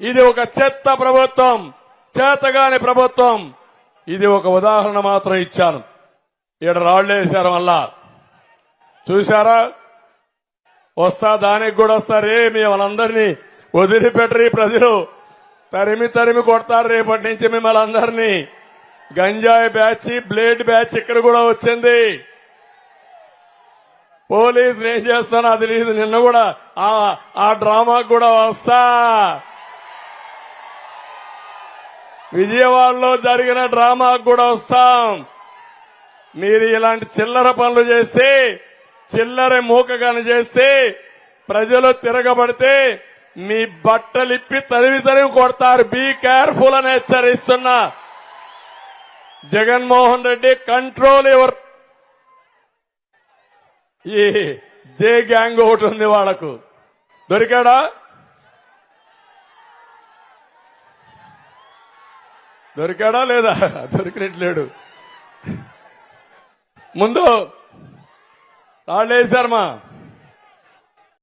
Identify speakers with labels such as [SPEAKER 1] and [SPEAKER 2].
[SPEAKER 1] ఇది ఒక చెత్త ప్రభుత్వం చేతగాని ప్రభుత్వం. ఇది ఒక ఉదాహరణ మాత్రం ఇచ్చాను. ఇక్కడ రాళ్ళు వేశారు మళ్ళా. చూశారా? వస్తా దానికి కూడా వస్తారే మిమ్మల్ని వదిలిపెట్టరు ఈ ప్రజలు. తరిమి తరిమి కొడతారు రేపటి నుంచి మిమ్మల్ని అందరినీ. గంజాయి బ్యాచ్ బ్లేడ్ బ్యాచ్ ఇక్కడ కూడా వచ్చింది. పోలీసులు ఏం చేస్తానో అది లేదు నిన్న కూడా ఆ ఆ డ్రామాకు కూడా వస్తా. విజయవాడలో జరిగిన డ్రామాకు కూడా వస్తాం. మీరు ఇలాంటి చిల్లర పనులు చేస్తే చిల్లర మూకగాని చేస్తే ప్రజలు తిరగబడితే మీ బట్టలిప్పి తరివి తరివి కొడతారు. బీ కేర్ఫుల్ అని హెచ్చరిస్తున్నా. జగన్మోహన్ రెడ్డి కంట్రోల్ ఎవరు? ఈ జే గ్యాంగ్ ఒకటి ఉంది వాళ్ళకు. దొరికాడా? దొరికాడా లేదా? దొరికినట్లేడు. ముందు రాళ్ళు వేశారు మా